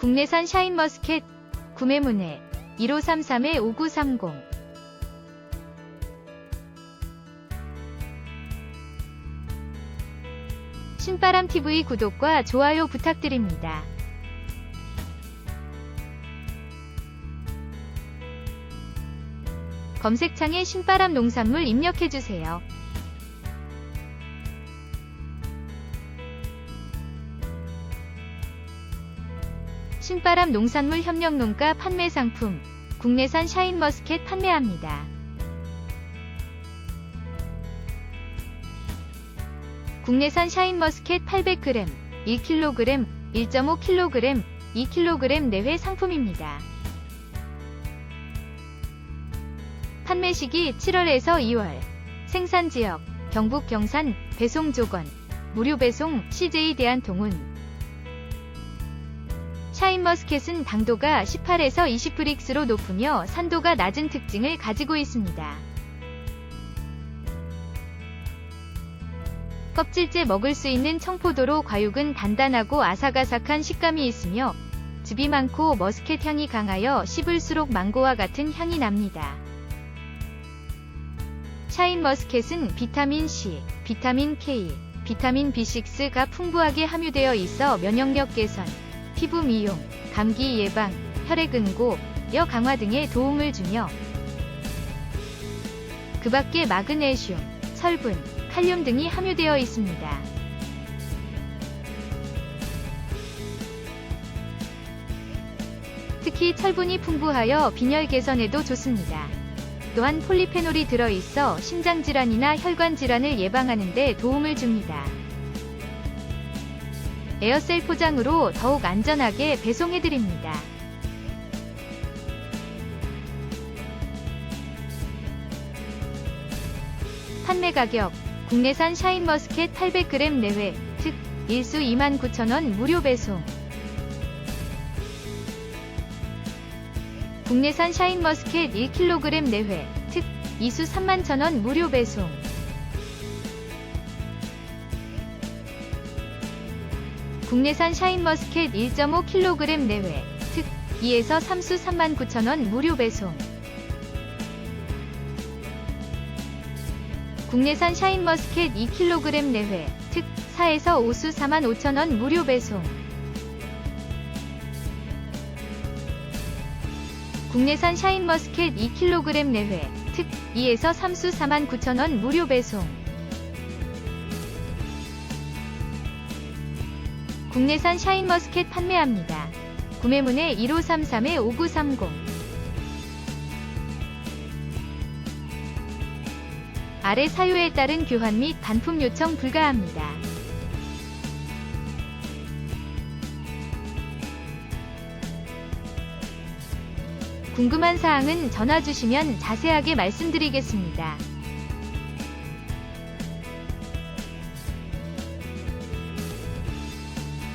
국내산 샤인머스켓 구매 문의 1533-5930 신바람TV 구독과 좋아요 부탁드립니다. 검색창에 신바람 농산물 입력해주세요. 신바람 농산물 협력농가 판매 상품 국내산 샤인머스켓 판매합니다. 국내산 샤인머스켓 800g, 1kg, 1.5kg, 2kg 내외 상품입니다. 판매 시기 7월에서 2월. 생산 지역 경북 경산 배송 조건 무료 배송 CJ 대한통운 샤인머스켓은 당도가 18에서 20브릭스로 높으며 산도가 낮은 특징을 가지고 있습니다. 껍질째 먹을 수 있는 청포도로 과육은 단단하고 아삭아삭한 식감이 있으며 즙이 많고 머스켓 향이 강하여 씹을수록 망고와 같은 향이 납니다. 샤인 머스켓은 비타민 C, 비타민 K, 비타민 B6가 풍부하게 함유되어 있어 면역력 개선, 피부 미용, 감기 예방, 혈액 응고, 여 강화 등에 도움을 주며 그 밖에 마그네슘, 철분, 칼륨 등이 함유되어 있습니다. 특히 철분이 풍부하여 빈혈 개선에도 좋습니다. 또한 폴리페놀이 들어있어 심장질환이나 혈관질환을 예방하는 데 도움을 줍니다. 에어셀 포장으로 더욱 안전하게 배송해드립니다. 판매 가격 국내산 샤인머스켓 800g 내외 특 일수 29,000원 무료 배송 국내산 샤인머스켓 1kg 내외 특 이수 31,000원 무료 배송 국내산 샤인머스켓 1.5kg 내외. 특 2에서 3수 39,000원 무료 배송. 국내산 샤인머스켓 2kg 내외. 특 4에서 5수 45,000원 무료 배송. 국내산 샤인머스켓 2kg 내외. 특 2에서 3수 49,000원 무료 배송 국내산 샤인머스켓 판매합니다. 구매문의 1533-5930 아래 사유에 따른 교환 및 반품 요청 불가합니다. 궁금한 사항은 전화 주시면 자세하게 말씀드리겠습니다.